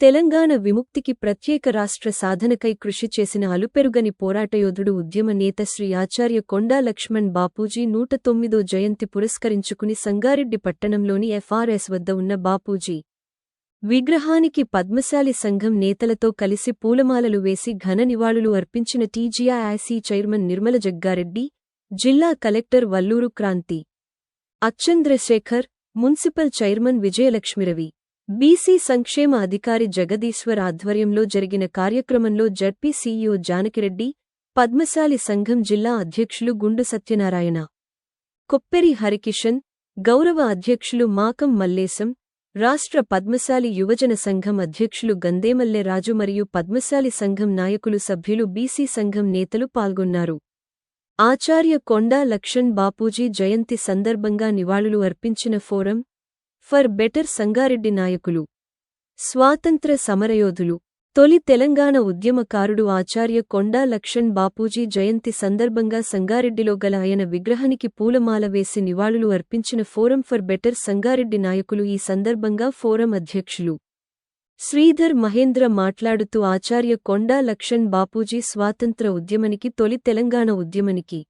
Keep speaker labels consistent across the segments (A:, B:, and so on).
A: తెలంగాణ విముక్తికి ప్రత్యేక రాష్ట్ర సాధనకై కృషి చేసిన అలుపెరుగని పోరాటయోధుడు ఉద్యమ నేత శ్రీ ఆచార్య కొండా లక్ష్మణ్ బాపూజీ నూట తొమ్మిదో జయంతి పురస్కరించుకుని సంగారెడ్డి పట్టణంలోని ఎఫ్ఆర్ఎస్ వద్ద ఉన్న బాపూజీ విగ్రహానికి పద్మశాలి సంఘం నేతలతో కలిసి పూలమాలలు వేసి ఘన నివాళులు అర్పించిన టీజీఐఐసీ చైర్మన్ నిర్మల జగ్గారెడ్డి జిల్లా కలెక్టర్ వల్లూరు క్రాంతి అచ్చంద్రశేఖర్ మున్సిపల్ చైర్మన్ విజయలక్ష్మిరవి బీసీ సంక్షేమ అధికారి జగదీశ్వర్ ఆధ్వర్యంలో జరిగిన కార్యక్రమంలో జడ్పీ సీఈఓ జానకిరెడ్డి పద్మశాలి సంఘం జిల్లా అధ్యక్షులు గుండు సత్యనారాయణ కొప్పెరి హరికిషన్ గౌరవ అధ్యక్షులు మాకం మల్లేశం రాష్ట్ర పద్మశాలి యువజన సంఘం అధ్యక్షులు గందేమల్లె రాజు మరియు పద్మశాలి సంఘం నాయకులు సభ్యులు బీసీ సంఘం నేతలు పాల్గొన్నారు. ఆచార్య కొండా లక్ష్మణ్ బాపూజీ జయంతి సందర్భంగా నివాళులు అర్పించిన ఫోరం ఫర్ బెటర్ సంగారెడ్డి నాయకులు. స్వాతంత్ర సమరయోధులు. తొలి తెలంగాణ ఉద్యమకారుడు ఆచార్య కొండా లక్షణ్ బాపూజీ జయంతి సందర్భంగా సంగారెడ్డిలో గల ఆయన విగ్రహానికి పూలమాల వేసి నివాళులు అర్పించిన ఫోరం ఫర్ బెటర్ సంగారెడ్డి నాయకులు ఈ సందర్భంగా ఫోరం అధ్యక్షులు. శ్రీధర్ మహేంద్ర మాట్లాడుతూ ఆచార్య కొండా లక్షణ్ బాపూజీ స్వాతంత్ర ఉద్యమనికి తొలి తెలంగాణ ఉద్యమనికి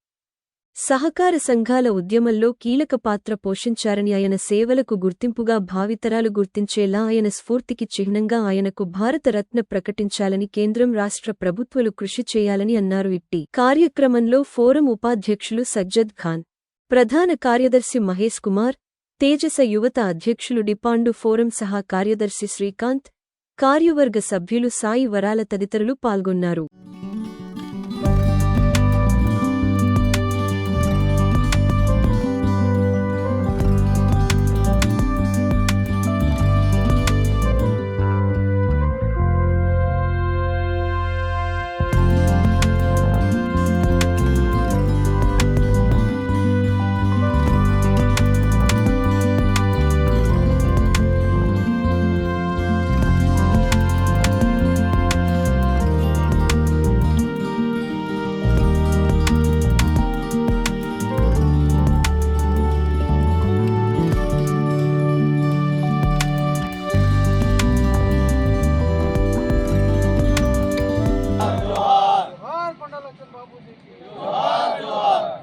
A: సహకార సంఘాల ఉద్యమంలో కీలక పాత్ర పోషించారని ఆయన సేవలకు గుర్తింపుగా భావితరాలు గుర్తించేలా ఆయన స్ఫూర్తికి చిహ్నంగా ఆయనకు భారతరత్న ప్రకటించాలని కేంద్రం రాష్ట్ర ప్రభుత్వాలు కృషి చేయాలని అన్నారు ఇట్టి. కార్యక్రమంలో ఫోరం ఉపాధ్యక్షులు సజ్జద్ ఖాన్ ప్రధాన కార్యదర్శి మహేష్ కుమార్ తేజస యువత అధ్యక్షులు డిపాండు ఫోరం సహా కార్యదర్శి శ్రీకాంత్ కార్యవర్గ సభ్యులు సాయి వరాల తదితరులు పాల్గొన్నారు.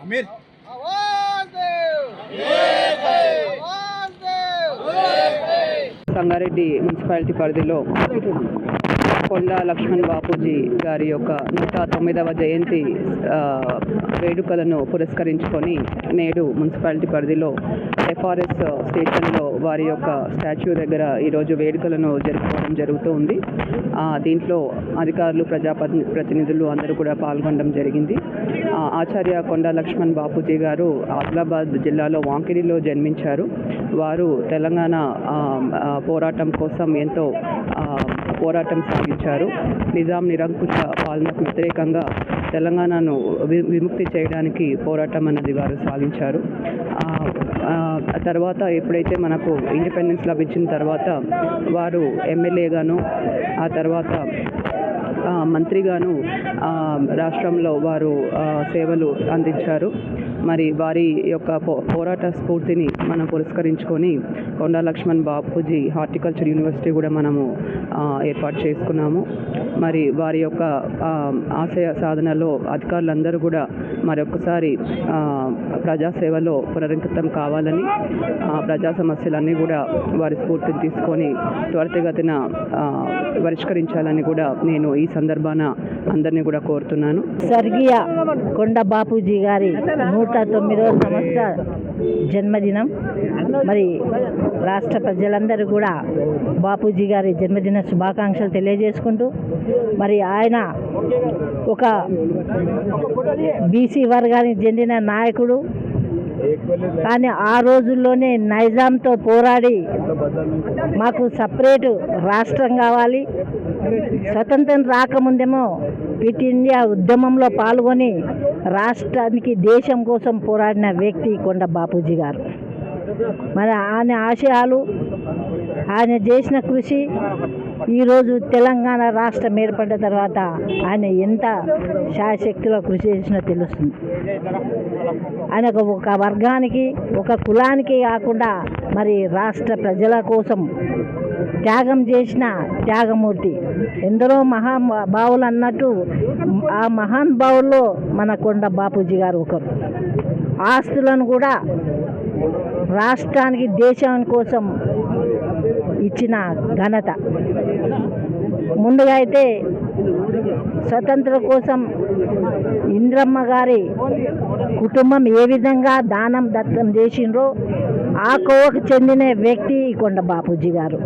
B: అమీర్.
C: సంగారెడ్డి మున్సిపాలిటీ పరిధిలో కొండా లక్ష్మణ్ బాపూజీ గారి యొక్క నూట తొమ్మిదవ జయంతి వేడుకలను పురస్కరించుకొని నేడు మున్సిపాలిటీ పరిధిలో ఎఫ్ఆర్ఎస్ స్టేషన్లో వారి యొక్క స్టాచ్యూ దగ్గర ఈరోజు వేడుకలను జరుపుకోవడం జరుగుతూ ఉంది. దీంట్లో అధికారులు ప్రజా ప్రతినిధులు అందరూ కూడా పాల్గొనడం జరిగింది. ఆచార్య కొండ లక్ష్మణ్ బాపూజీ గారు ఆదిలాబాద్ జిల్లాలో వాంకిడిలో జన్మించారు. వారు తెలంగాణ పోరాటం కోసం ఎంతో పోరాటం సాగించారు నిజాం నిరంకుశ పాలనకు వ్యతిరేకంగా తెలంగాణను వి- విముక్తి చేయడానికి పోరాటం అన్నది వారు సాగించారు తర్వాత ఎప్పుడైతే మనకు ఇండిపెండెన్స్ లభించిన తర్వాత వారు ఎమ్మెల్యేగాను ఆ తర్వాత మంత్రిగాను రాష్ట్రంలో వారు సేవలు అందించారు. మరి వారి యొక్క పో పోరాట స్ఫూర్తిని మనం పురస్కరించుకొని కొండా లక్ష్మణ్ బాపూజీ హార్టికల్చర్ యూనివర్సిటీ కూడా మనము ఏర్పాటు చేసుకున్నాము. మరి వారి యొక్క ఆశయ సాధనలో అధికారులందరూ కూడా మరొకసారి ప్రజాసేవలో పునరంకితం కావాలని ఆ, ప్రజా సమస్యలన్నీ కూడా వారి స్ఫూర్తిని తీసుకొని త్వరితగతిన పరిష్కరించాలని కూడా నేను ఈ సందర్భాన అందరినీ కూడా కోరుతున్నాను.
D: స్వర్గీయ కొండ బాపూజీ గారి నూట తొమ్మిదవ సంవత్సర జన్మదినం. మరి రాష్ట్ర ప్రజలందరూ కూడా బాపూజీ గారి జన్మదిన శుభాకాంక్షలు తెలియజేసుకుంటూ మరి ఆయన ఒక బీసీ వర్గానికి చెందిన నాయకుడు కానీ ఆ రోజుల్లోనే నైజాంతో పోరాడి మాకు సపరేటు రాష్ట్రం కావాలి. స్వతంత్రం రాకముందేమో క్విట్ ఇండియా ఉద్యమంలో పాల్గొని రాష్ట్రానికి దేశం కోసం పోరాడిన వ్యక్తి కొండ బాపూజీ గారు. మరి ఆయన ఆశయాలు ఆయన చేసిన కృషి ఈరోజు తెలంగాణ రాష్ట్రం ఏర్పడిన తర్వాత ఆయన ఎంత శాశక్తిలో కృషి చేసినా తెలుస్తుంది. ఆయన ఒక- ఒక వర్గానికి ఒక కులానికి కాకుండా మరి రాష్ట్ర ప్రజల కోసం త్యాగం చేసిన త్యాగమూర్తి. ఎందరో మహా బావులు అన్నట్టు ఆ మహాన్ బావుల్లో మన కొండ బాపూజీ గారు ఒకరు. ఆస్తులను కూడా రాష్ట్రానికి దేశం కోసం ఇచ్చిన ఘనత. ముందుగా అయితే స్వతంత్ర కోసం ఇంద్రమ్మ గారి కుటుంబం ఏ విధంగా దానం దత్తం చేసిండ్రో ఆ కోవకు చెందిన వ్యక్తి కొండ బాపూజీ గారు.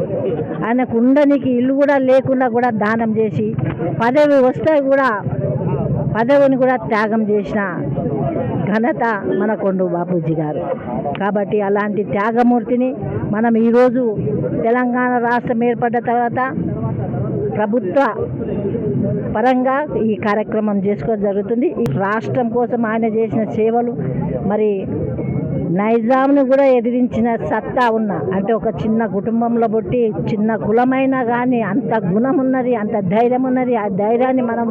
D: ఆయనకు ఉండనికి ఇల్లు కూడా లేకుండా కూడా దానం చేసి పదవి వస్తే కూడా పదవిని కూడా త్యాగం చేసిన ఘనత మన కొండు బాపూజీ గారు. కాబట్టి అలాంటి త్యాగమూర్తిని మనం ఈరోజు తెలంగాణ రాష్ట్రం ఏర్పడ్డ తర్వాత ప్రభుత్వ పరంగా ఈ కార్యక్రమం చేసుకోవడం జరుగుతుంది. ఈ రాష్ట్రం కోసం ఆయన చేసిన సేవలు మరి నైజాంను కూడా ఎదిరించిన సత్తా ఉన్న అంటే ఒక చిన్న కుటుంబంలో పుట్టి చిన్న కులమైనా కానీ అంత గుణం ఉన్నది అంత ధైర్యం ఉన్నది ఆ ధైర్యాన్ని మనం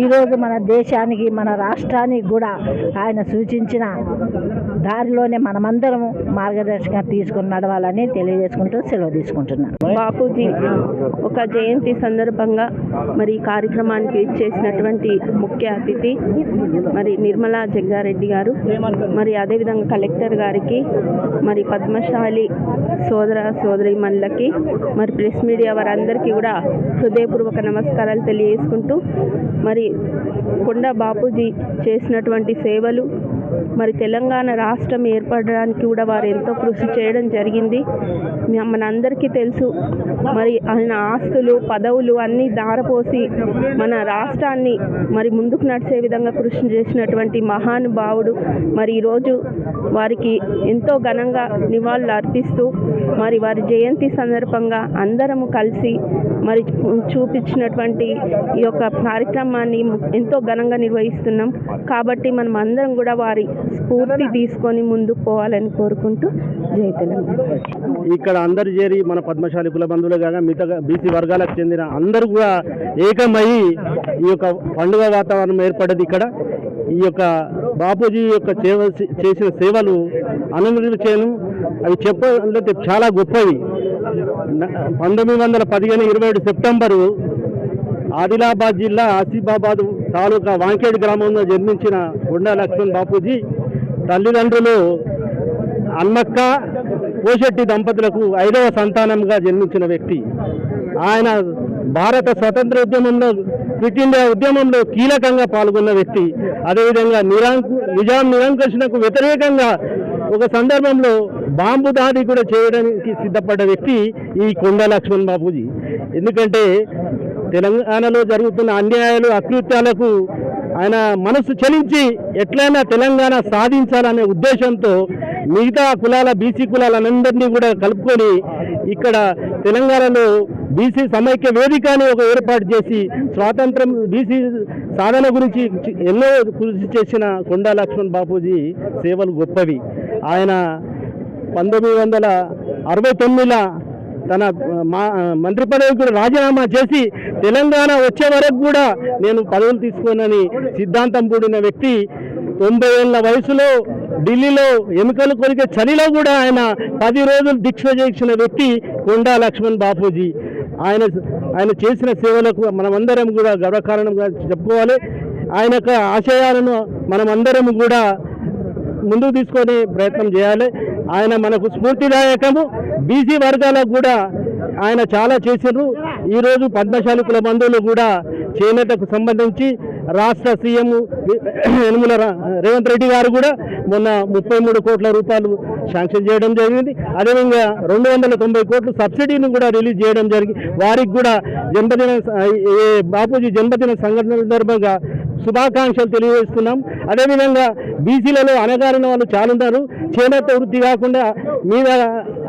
D: ఈరోజు మన దేశానికి మన రాష్ట్రానికి కూడా ఆయన సూచించిన దారిలోనే మనమందరం మార్గదర్శకంగా తీసుకుని నడవాలని తెలియజేసుకుంటూ సెలవు తీసుకుంటున్నాను.
E: బాపూజీ ఒక జయంతి సందర్భంగా మరి కార్యక్రమానికి ఇచ్చేసినటువంటి ముఖ్య అతిథి మరి నిర్మలా జగ్గారెడ్డి గారు మరి అదేవిధంగా కలెక్టర్ గారికి మరి పద్మశాలి సోదర సోదరి మనులకి మరి ప్రెస్ మీడియా వారందరికీ కూడా హృదయపూర్వక నమస్కారాలు తెలియజేసుకుంటూ మరి కొండ బాపూజీ చేసినటువంటి సేవలు మరి తెలంగాణ రాష్ట్రం ఏర్పడడానికి కూడా వారు ఎంతో కృషి చేయడం జరిగింది. మనందరికీ తెలుసు. మరి ఆయన ఆస్తులు పదవులు అన్నీ దారపోసి మన రాష్ట్రాన్ని మరి ముందుకు నడిచే విధంగా కృషి చేసినటువంటి మహానుభావుడు. మరి ఈరోజు వారికి ఎంతో ఘనంగా నివాళులు అర్పిస్తూ మరి వారి జయంతి సందర్భంగా అందరము కలిసి మరి చూపించినటువంటి ఈ యొక్క కార్యక్రమాన్ని ఎంతో ఘనంగా నిర్వహిస్తున్నాం. కాబట్టి మనం అందరం కూడా వారి స్ఫూర్తి తీసుకొని ముందుకు పోవాలని కోరుకుంటూ జై తెలంగాణ.
F: ఇక్కడ అందరు చేరి మన పద్మశాలి కులబంధువులు కాగా మిగతా బీసీ వర్గాలకు చెందిన అందరూ కూడా ఏకమై ఈ యొక్క పండుగ వాతావరణం ఏర్పడ్డది ఇక్కడ. ఈ యొక్క బాపూజీ యొక్క చేసిన సేవలు అనుమతి చేయను అవి చెప్పాలంటే చాలా గొప్పవి. పంతొమ్మిది వందల పదిహేను ఇరవై ఏడు సెప్టెంబరు ఆదిలాబాద్ జిల్లా ఆసిఫాబాద్ తాలూకా వాంకేడ్ గ్రామంలో జన్మించిన గుండా లక్ష్మణ్ బాపూజీ తల్లిదండ్రులు అన్నక్క పోషెట్టి దంపతులకు ఐదవ సంతానంగా జన్మించిన వ్యక్తి. ఆయన భారత స్వతంత్ర ఉద్యమంలో క్విట్ ఇండియా ఉద్యమంలో కీలకంగా పాల్గొన్న వ్యక్తి. అదేవిధంగా నిరాంకు నిజాం నిరంకుశనకు వ్యతిరేకంగా ఒక సందర్భంలో బాంబు దాడి కూడా చేయడానికి సిద్ధపడ్డ వ్యక్తి ఈ కొండ లక్ష్మణ్ బాబుజీ ఎందుకంటే తెలంగాణలో జరుగుతున్న అన్యాయాలు అకృత్యాలకు ఆయన మనసు చలించి ఎట్లయినా తెలంగాణ సాధించాలనే ఉద్దేశంతో మిగతా కులాల బీసీ కులాలందరినీ కూడా కలుపుకొని ఇక్కడ తెలంగాణలో బీసీ సమైక్య వేదిక అని ఒక ఏర్పాటు చేసి స్వాతంత్రం బీసీ సాధన గురించి ఎన్నో కృషి చేసిన కొండా లక్ష్మణ్ బాపూజీ సేవలు గొప్పవి. ఆయన పంతొమ్మిది వందల అరవై తొమ్మిదిలో తన మా మంత్రి పదవికి కూడా రాజీనామా చేసి తెలంగాణ వచ్చే వరకు కూడా నేను పదవులు తీసుకోనని సిద్ధాంతం కూడిన వ్యక్తి. తొంభై ఏళ్ళ వయసులో ఢిల్లీలో ఎముకలు కొరికే చలిలో కూడా ఆయన పది రోజులు దీక్ష చేసిన వ్యక్తి కొండా లక్ష్మణ్ బాపూజీ. ఆయన ఆయన చేసిన సేవలకు మనమందరం కూడా గర్వకారణంగా చెప్పుకోవాలి. ఆయన యొక్క ఆశయాలను మనమందరం కూడా ముందుకు తీసుకొని ప్రయత్నం చేయాలి. ఆయన మనకు స్ఫూర్తిదాయకము. బీసీ వర్గాలకు కూడా ఆయన చాలా చేసిండ్రు. ఈరోజు పద్మశాలి కుల బంధువులు కూడా చేనేతకు సంబంధించి రాష్ట్ర సీఎం యనుమల రేవంత్ రెడ్డి గారు కూడా మొన్న ముప్పై మూడు కోట్ల రూపాయలు శాంక్షన్ చేయడం జరిగింది. అదేవిధంగా రెండు వందల తొంభై కోట్లు సబ్సిడీని కూడా రిలీజ్ చేయడం జరిగింది వారికి కూడా జన్మదిన బాపూజీ జన్మదిన సంఘటన సందర్భంగా శుభాకాంక్షలు తెలియజేస్తున్నాం. అదేవిధంగా బీసీలలో అనగారిన వాళ్ళు చాలా ఉన్నారు చేనేత వృత్తి కాకుండా మీద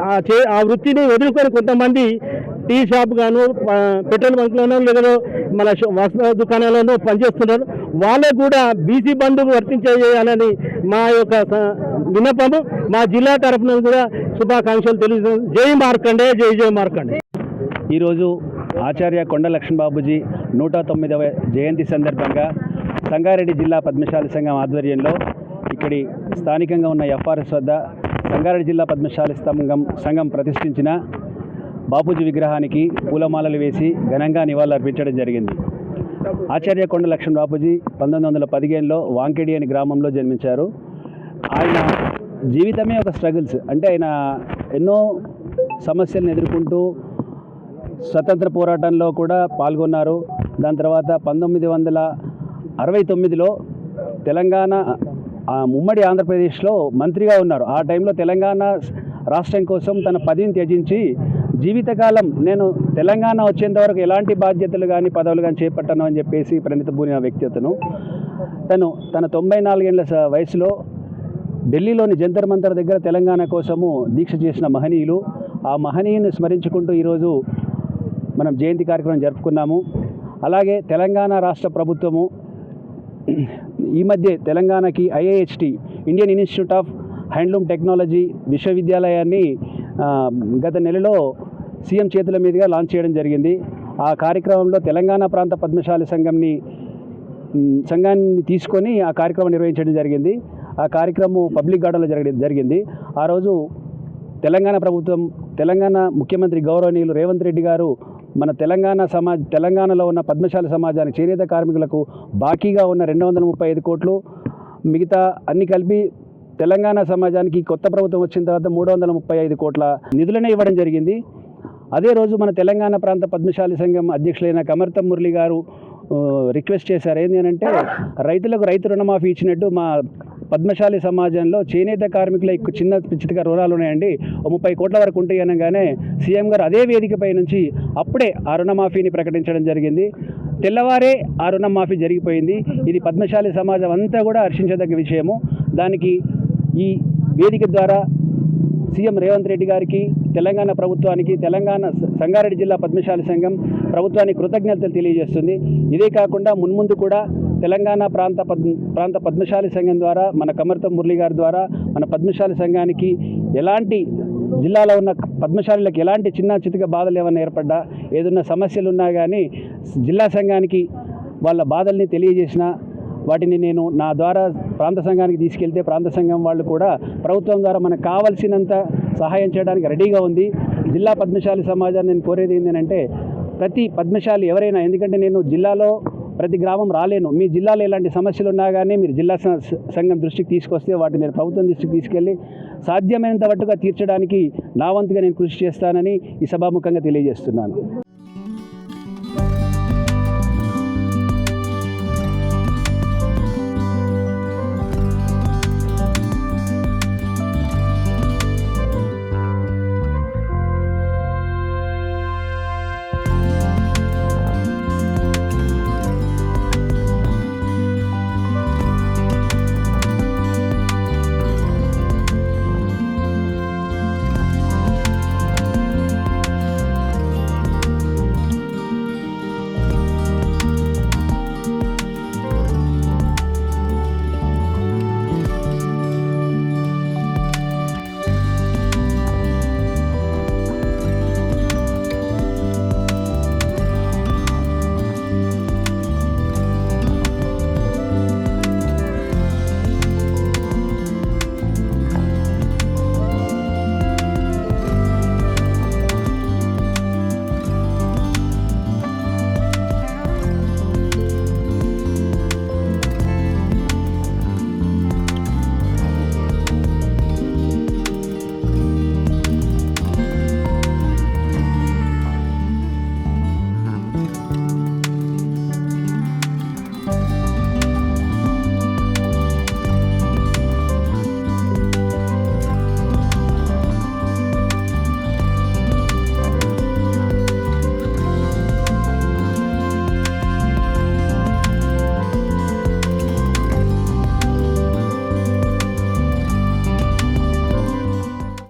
F: ఆ చే- ఆ వృత్తిని వదులుకొని కొంతమంది టీ షాప్ గాను పెట్రోల్ బంక్లోనో లేదా మన వస్త్ర దుకాణాలను పనిచేస్తున్నారు వాళ్ళకు కూడా బీసీ బంధువు వర్తించేయాలని మా యొక్క విన్నపము. మా జిల్లా తరఫున కూడా శుభాకాంక్షలు తెలియజేస్తున్నాం. జై మార్కండే జై జై మార్కండే.
G: ఈరోజు ఆచార్య కొండ లక్ష్మణ్ బాబుజీ నూట తొమ్మిదవ జయంతి సందర్భంగా సంగారెడ్డి జిల్లా పద్మశాలి సంఘం ఆధ్వర్యంలో ఇక్కడి స్థానికంగా ఉన్న ఎఫ్ఆర్ఎస్ వద్ద సంగారెడ్డి జిల్లా పద్మశాలి సంఘం సంఘం ప్రతిష్ఠించిన బాపూజీ విగ్రహానికి పూలమాలలు వేసి ఘనంగా నివాళులర్పించడం జరిగింది. ఆచార్య కొండ లక్ష్మణ్ బాపూజీ పంతొమ్మిది వందల పదిహేనులో వాంకెడి అనే గ్రామంలో జన్మించారు. ఆయన జీవితమే ఒక స్ట్రగుల్స్. అంటే ఆయన ఎన్నో సమస్యలను ఎదుర్కొంటూ స్వతంత్ర పోరాటంలో కూడా పాల్గొన్నారు. దాని తర్వాత పంతొమ్మిది వందల అరవై తొమ్మిదిలో తెలంగాణ ఉమ్మడి ఆంధ్రప్రదేశ్లో మంత్రిగా ఉన్నారు. ఆ టైంలో తెలంగాణ రాష్ట్రం కోసం తన పదవిని త్యజించి జీవితకాలం నేను తెలంగాణ వచ్చేంత వరకు ఎలాంటి బాధ్యతలు కానీ పదవులు కానీ చేపట్టను అని చెప్పేసి ప్రణితపూనిన వ్యక్తి అతను తను తన తొంభై నాలుగేళ్ళ వయసులో ఢిల్లీలోని జంతర్ మంతర్ దగ్గర తెలంగాణ కోసము దీక్ష చేసిన మహనీయులు. ఆ మహనీయుని స్మరించుకుంటూ ఈరోజు మనం జయంతి కార్యక్రమం జరుపుకున్నాము. అలాగే తెలంగాణ రాష్ట్ర ప్రభుత్వము ఈ మధ్య తెలంగాణకి IIHT Indian institute of handloom technology విశ్వవిద్యాలయాన్ని గత నెలలో సీఎం చేతుల మీదుగా లాంచ్ చేయడం జరిగింది. ఆ కార్యక్రమంలో తెలంగాణ ప్రాంత పద్మశాలి సంఘంని సంఘాన్ని తీసుకొని ఆ కార్యక్రమం నిర్వహించడం జరిగింది. ఆ కార్యక్రమం పబ్లిక్ గార్డెన్లో జరగడం జరిగింది. ఆ రోజు తెలంగాణ ప్రభుత్వం తెలంగాణ ముఖ్యమంత్రి గౌరవనీయులు రేవంత్ రెడ్డి గారు మన తెలంగాణ సమాజ్ తెలంగాణలో ఉన్న పద్మశాల సమాజానికి చేనేత కార్మికులకు బాకీగా ఉన్న రెండు వందల ముప్పై ఐదు కోట్లు మిగతా అన్ని కలిపి తెలంగాణ సమాజానికి కొత్త ప్రభుత్వం వచ్చిన తర్వాత మూడు వందల ముప్పై ఐదు కోట్ల నిధులనే ఇవ్వడం జరిగింది. అదే రోజు మన తెలంగాణ ప్రాంత పద్మశాలి సంఘం అధ్యక్షులైన కమర్తం మురళి గారు రిక్వెస్ట్ చేశారు. ఏంటి అని అంటే రైతులకు రైతు రుణమాఫీ ఇచ్చినట్టు మా పద్మశాలి సమాజంలో చేనేత కార్మికుల చిన్న చితక రుణాలు ఉన్నాయండి. ఓ ముప్పై కోట్ల వరకు ఉంటాయి అనగానే సీఎం గారు అదే వేదికపై నుంచి అప్పుడే ఆ రుణమాఫీని ప్రకటించడం జరిగింది. తెల్లవారే ఆ రుణమాఫీ జరిగిపోయింది. ఇది పద్మశాలి సమాజం అంతా కూడా హర్షించదగ్గ విషయము. దానికి ఈ వేదిక ద్వారా సీఎం రేవంత్ రెడ్డి గారికి తెలంగాణ ప్రభుత్వానికి తెలంగాణ సంగారెడ్డి జిల్లా పద్మశాలి సంఘం ప్రభుత్వానికి కృతజ్ఞతలు తెలియజేస్తుంది. ఇదే కాకుండా మున్ముందు కూడా తెలంగాణ ప్రాంత పద్ ప్రాంత పద్మశాలి సంఘం ద్వారా మన కమర్తం మురళి గారి ద్వారా మన పద్మశాలి సంఘానికి ఎలాంటి జిల్లాలో ఉన్న పద్మశాలులకు ఎలాంటి చిన్న చితక బాధలు ఏమైనా ఏర్పడ్డా ఏదన్నా సమస్యలు ఉన్నా కానీ జిల్లా సంఘానికి వాళ్ళ బాధల్ని తెలియజేసిన వాటిని నేను నా ద్వారా ప్రాంత సంఘానికి తీసుకెళ్తే ప్రాంత సంఘం వాళ్ళు కూడా ప్రభుత్వం ద్వారా మనకు కావలసినంత సహాయం చేయడానికి రెడీగా ఉంది. జిల్లా పద్మశాలి సమాజాన్ని నేను కోరేది ఏంటంటే ప్రతి పద్మశాలి ఎవరైనా ఎందుకంటే నేను జిల్లాలో ప్రతి గ్రామం రాలేను. మీ జిల్లాలో ఎలాంటి సమస్యలు ఉన్నా కానీ మీరు జిల్లా సంఘం దృష్టికి తీసుకొస్తే వాటిని నేను ప్రభుత్వం దృష్టికి తీసుకెళ్ళి సాధ్యమైనంత మట్టుగా తీర్చడానికి నా వంతుగా నేను కృషి చేస్తానని ఈ సభాముఖంగా తెలియజేస్తున్నాను.